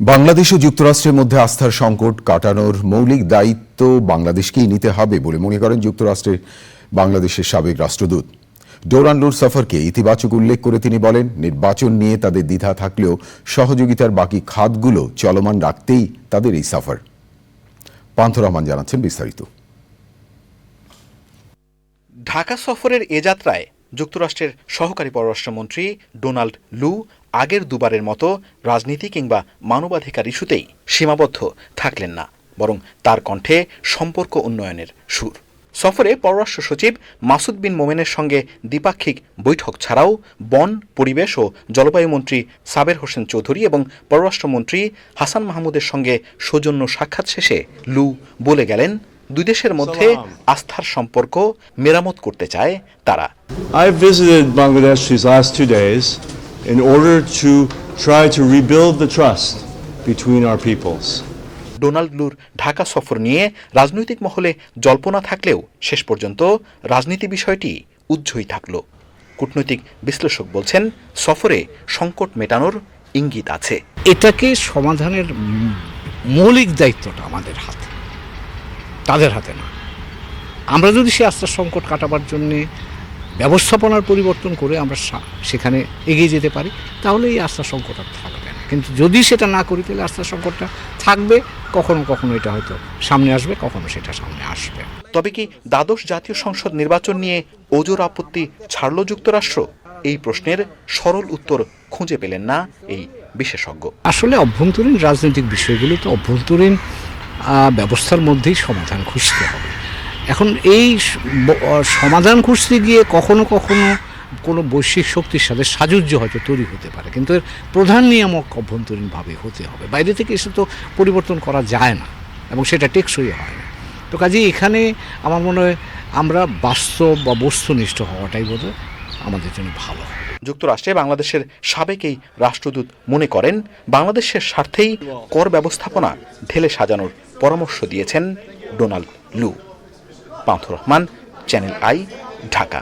বাংলাদেশ ও যুক্তরাষ্ট্রের মধ্যে আস্থার সংকট কাটানোর মৌলিক দায়িত্ব বাংলাদেশকেই নিতে হবে বলে মনে করেন যুক্তরাষ্ট্রের বাংলাদেশের সাবেক রাষ্ট্রদূত। ডোরান্ডোর সফরকে ইতিবাচক উল্লেখ করে তিনি বলেন, নির্বাচন নিয়ে তাদের দ্বিধা থাকলেও সহযোগিতার বাকি খাতগুলো চলমান রাখতেই তাদের এই সফর। পান্থ রহমান জানাচ্ছেন বিস্তারিত। ঢাকা সফরের এ যাত্রায় যুক্তরাষ্ট্রের সহকারী পররাষ্ট্রমন্ত্রী ডোনাল্ড লু আগের দুবারের মতো রাজনীতি কিংবা মানবাধিকার ইস্যুতেই সীমাবদ্ধ থাকলেন না বরং তার কণ্ঠে সম্পর্ক উন্নয়নের সুর। সফরে পররাষ্ট্র সচিব মাসুদ বিন মোমেনের সঙ্গে দ্বিপাক্ষিক বৈঠক ছাড়াও বন পরিবেশ ও জলবায়ু মন্ত্রী সাবের হোসেন চৌধুরী এবং পররাষ্ট্রমন্ত্রী হাসান মাহমুদের সঙ্গে সৌজন্য সাক্ষাৎ শেষে লু বলে গেলেন দুই দেশের মধ্যে আস্থার সম্পর্ক মেরামত করতে চায় তারা। I visited Bangladesh these last two days in order to try to rebuild the trust between our peoples. Donald লুর Dhaka সফর নিয়ে রাজনৈতিক মহলে জল্পনা থাকলেও শেষ পর্যন্ত রাজনীতি বিষয়টি উজ্জ্বই থাকল। কূটনৈতিক বিশ্লেষক বলছেন সফরে সংকট মেটানোর ইঙ্গিত আছে। এটাকে সমাধানের মৌলিক দায়িত্বটা আমাদের হাতে। তাদের হাতে না। আমরা যদি সে আস্থার সংকট কাটাবার জন্যে ব্যবস্থাপনার পরিবর্তন করে আমরা সেখানে এগিয়ে যেতে পারি তাহলে এই আস্থা সংকট আর থাকবে না। কিন্তু যদি সেটা না করি তাহলে আস্থা সংকটটা থাকবে কখনো কখনো এটা হয়তো সামনে আসবে কখনো সেটা সামনে আসবে। তবে কি দ্বাদশ জাতীয় সংসদ নির্বাচন নিয়ে ওজোর আপত্তি ছাড়ল যুক্তরাষ্ট্র? এই প্রশ্নের সরল উত্তর খুঁজে পেলেন না এই বিশেষজ্ঞ। আসলে অভ্যন্তরীণ রাজনৈতিক বিষয়গুলো তো অভ্যন্তরীণ ব্যবস্থার মধ্যেই সমাধান খুঁজতে হবে। এখন এই সমাধান খুঁজতে গিয়ে কখনো কখনো কোনো বৈশ্বিক শক্তির সাথে সাযুজ্য হয়তো তৈরি হতে পারে। কিন্তু এর প্রধান নিয়ামক অভ্যন্তরীণভাবে হতে হবে। বাইরে থেকে এসে তো পরিবর্তন করা যায় না এবং সেটা টেকসই হয় না। তো কাজে এখানে আমার মনে হয় আমরা বাস্তব বা বস্তুনিষ্ঠ হওয়াটাই বোধ আমাদের জন্য ভালো যুক্তরাষ্ট্রে বাংলাদেশের সাবেক এই রাষ্ট্রদূত মনে করেন, বাংলাদেশের স্বার্থেই কর ব্যবস্থাপনা ঢেলে সাজানোর পরামর্শ দিয়েছেন Donald Lu. Pantha Rahman channel I Dhaka.